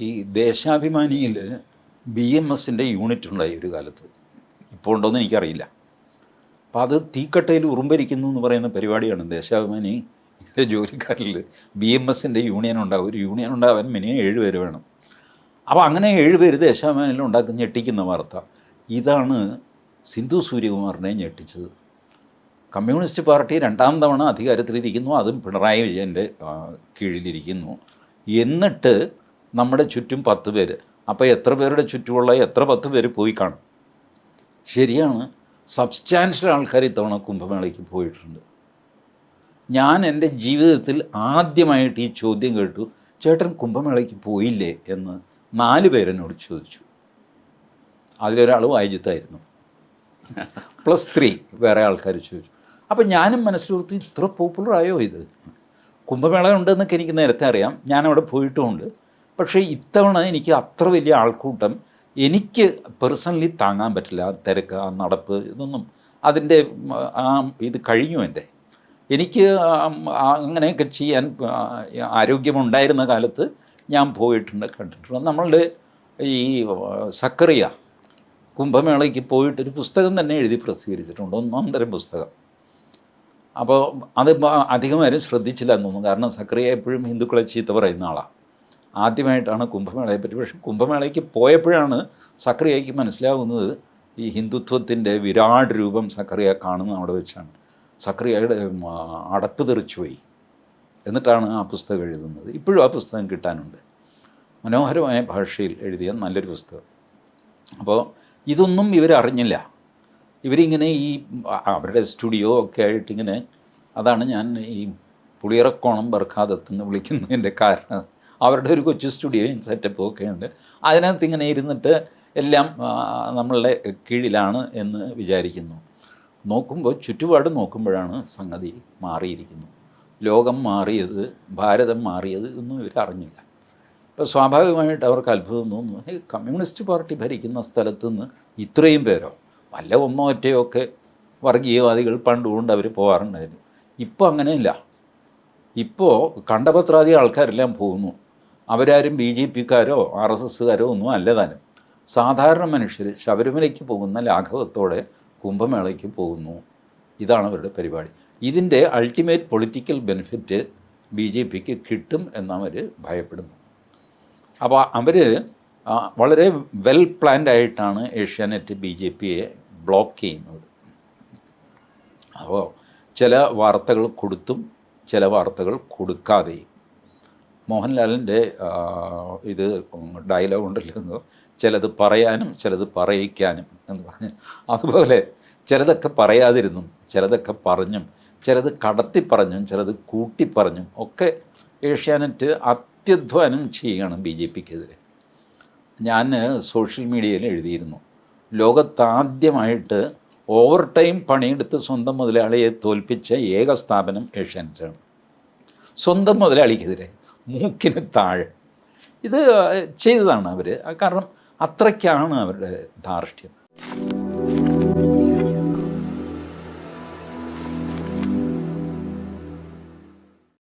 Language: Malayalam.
ഈ ദേശാഭിമാനിയിൽ ബി എം എസിന്റെ യൂണിറ്റ് ഉണ്ടായി ഒരു കാലത്ത്. ഇപ്പോൾ ഉണ്ടോയെന്ന് എനിക്കറിയില്ല. അപ്പോൾ അത് തീക്കട്ടയിൽ ഉറുമ്പരിക്കുന്നു എന്ന് പറയുന്ന പരിപാടിയാണ്. ദേശാഭിമാനി ജോലിക്കാരിൽ ബി എം എസിന്റെ യൂണിയൻ ഉണ്ടാവും. ഒരു യൂണിയൻ ഉണ്ടാവാൻ മിനിമം ഏഴ് പേര് വേണം. അപ്പോൾ അങ്ങനെ ഏഴ് പേര് ദേശാഭിമാനിയിൽ ഉണ്ടാക്കുന്ന ഞെട്ടിക്കുന്ന വാർത്ത. ഇതാണ് സിന്ധു സൂര്യകുമാറിനെ ഞെട്ടിച്ചത്. കമ്മ്യൂണിസ്റ്റ് പാർട്ടി രണ്ടാം തവണ അധികാരത്തിലിരിക്കുന്നു. അതും പിണറായി വിജയന്റെ കീഴിലിരിക്കുന്നു. എന്നിട്ട് നമ്മുടെ ചുറ്റും പത്ത് പേര്. അപ്പോൾ എത്ര പേരുടെ ചുറ്റുമുള്ള എത്ര പത്ത് പേര് പോയി കാണും? ശരിയാണ്. സബ്സ്റ്റാൻഷ്യൽ ആൾക്കാർ ഇത്തവണ കുംഭമേളയ്ക്ക് പോയിട്ടുണ്ട്. ഞാൻ എന്റെ ജീവിതത്തിൽ ആദ്യമായിട്ട് ഈ ചോദ്യം കേട്ടു ചേട്ടൻ കുംഭമേളയ്ക്ക് പോയില്ലേ? എന്ന് നാല് പേരെന്നോട് ചോദിച്ചു. അതിലൊരാൾ വായിജിത്തായിരുന്നു പ്ലസ് ത്രീ വേറെ ആൾക്കാർ ചോദിച്ചു. അപ്പോൾ ഞാനും മനസ്സിലോർത്ത് ഇത്ര പോപ്പുലറായോ ഇത്? കുംഭമേള ഉണ്ടെന്നൊക്കെ എനിക്ക് നേരത്തെ അറിയാം. ഞാനവിടെ പോയിട്ടുമുണ്ട്. പക്ഷേ ഇത്തവണ എനിക്ക് അത്ര വലിയ ആൾക്കൂട്ടം എനിക്ക് പേഴ്സണലി താങ്ങാൻ പറ്റില്ല. തിരക്ക് ആ നടപ്പ് ഇതൊന്നും അതിന്റെ ആ ഇത് കഴിഞ്ഞു എന്റെ. എനിക്ക് അങ്ങനെയൊക്കെ ചെയ്യാൻ ആരോഗ്യമുണ്ടായിരുന്ന കാലത്ത് ഞാൻ പോയിട്ടുണ്ട് കണ്ടിട്ടുണ്ട്. നമ്മളുടെ ഈ സക്കറിയ കുംഭമേളയ്ക്ക് പോയിട്ടൊരു പുസ്തകം തന്നെ എഴുതി പ്രസിദ്ധീകരിച്ചിട്ടുണ്ട് ഒന്നൊന്നര പുസ്തകം. അപ്പോൾ അത് അധികമാരും അധികം ശ്രദ്ധിച്ചില്ല എന്ന് തോന്നുന്നു കാരണം സക്രിയ എപ്പോഴും ഹിന്ദുക്കളെ ചീത്ത പറയുന്ന ആളാണ് ആദ്യമായിട്ടാണ് കുംഭമേളയെ പറ്റി. പക്ഷേ കുംഭമേളയ്ക്ക് പോയപ്പോഴാണ് സക്രിയയ്ക്ക് മനസ്സിലാവുന്നത് ഈ ഹിന്ദുത്വത്തിന്റെ വിരാട് രൂപം സക്രിയ കാണുന്ന അവിടെ വെച്ചാണ്. സക്രിയയുടെ അടപ്പ് തെറിച്ചുപോയി എന്നിട്ടാണ് ആ പുസ്തകം എഴുതുന്നത്. ഇപ്പോഴും ആ പുസ്തകം കിട്ടാനുണ്ട്. മനോഹരമായ ഭാഷയിൽ എഴുതിയ നല്ലൊരു പുസ്തകം. അപ്പോൾ ഇതൊന്നും ഇവരറിഞ്ഞില്ല ഇവരിങ്ങനെ ഈ അവരുടെ സ്റ്റുഡിയോ ഒക്കെ ആയിട്ടിങ്ങനെ അതാണ് ഞാൻ ഈ പുളിയറക്കോണം ബർഖാദത്ത് എന്ന് വിളിക്കുന്നതിന്റെ കാരണം. അവരുടെ ഒരു കൊച്ചു സ്റ്റുഡിയോയും സെറ്റപ്പും ഒക്കെ ഉണ്ട്. അതിനകത്ത് ഇങ്ങനെ ഇരുന്നിട്ട് എല്ലാം നമ്മളുടെ കീഴിലാണ് എന്ന് വിചാരിക്കുന്നു. നോക്കുമ്പോൾ ചുറ്റുപാട് നോക്കുമ്പോഴാണ് സംഗതി മാറിയിരിക്കുന്നത് ലോകം മാറിയത് ഭാരതം മാറിയത് ഒന്നും ഇവർ അറിഞ്ഞില്ല. ഇപ്പോൾ സ്വാഭാവികമായിട്ട് അവർക്ക് അത്ഭുതം തോന്നുന്നു. ഈ കമ്മ്യൂണിസ്റ്റ് പാർട്ടി ഭരിക്കുന്ന സ്ഥലത്ത് നിന്ന് ഇത്രയും പേരോ? വല്ല ഒന്നോ ഒറ്റയോ ഒക്കെ വർഗീയവാദികൾ പണ്ടുകൊണ്ട് അവർ പോകാറുണ്ടായിരുന്നു ഇപ്പോൾ അങ്ങനെയില്ല. ഇപ്പോൾ കണ്ടപത്രാതി ആൾക്കാരെല്ലാം പോകുന്നു. അവരാരും ബി ജെ പിക്കാരോ ആർ എസ് എസ്സുകാരോ ഒന്നും അല്ല താനും. സാധാരണ മനുഷ്യർ ശബരിമലയ്ക്ക് പോകുന്ന ലാഘവത്തോടെ കുംഭമേളയ്ക്ക് പോകുന്നു. ഇതാണ് അവരുടെ പരിപാടി. ഇതിന്റെ ultimate political benefit B J പിക്ക് കിട്ടും എന്നവർ ഭയപ്പെടുന്നു. അപ്പോൾ അവർ വളരെ വെൽ പ്ലാൻഡ് ആയിട്ടാണ് ഏഷ്യാനെറ്റ് ബി ജെ പിയെ ബ്ലോക്ക് ചെയ്യുന്നത്. അപ്പോൾ ചില വാർത്തകൾ കൊടുത്തും ചില വാർത്തകൾ കൊടുക്കാതെയും. മോഹൻലാലിന്റെ ഇത് ഡയലോഗ് ഉണ്ടല്ലോ. ചിലത് പറയാനും ചിലത് പറയിക്കാനും എന്ന് പറഞ്ഞ്. അതുപോലെ ചിലതൊക്കെ പറയാതിരുന്നും ചിലതൊക്കെ പറഞ്ഞും ചിലത് കടത്തി പറഞ്ഞും ചിലത് കൂട്ടിപ്പറഞ്ഞും ഒക്കെ ഏഷ്യാനെറ്റ് അത്യധ്വാനം ചെയ്യുകയാണ് ബി ജെ പിക്കെതിരെ. ഞാൻ സോഷ്യൽ മീഡിയയിൽ എഴുതിയിരുന്നു. ലോകത്താദ്യമായിട്ട് ഓവർ ടൈം പണിയെടുത്ത് സ്വന്തം മുതലാളിയെ തോൽപ്പിച്ച ഏക സ്ഥാപനം ഏഷ്യാനെറ്റാണ്. സ്വന്തം മുതലാളിക്കെതിരെ. മൂക്കിന് താഴെ. ഇത് ചെയ്തതാണ് അവർ കാരണം അത്രയ്ക്കാണ് അവരുടെ ധാർഷ്ട്യം.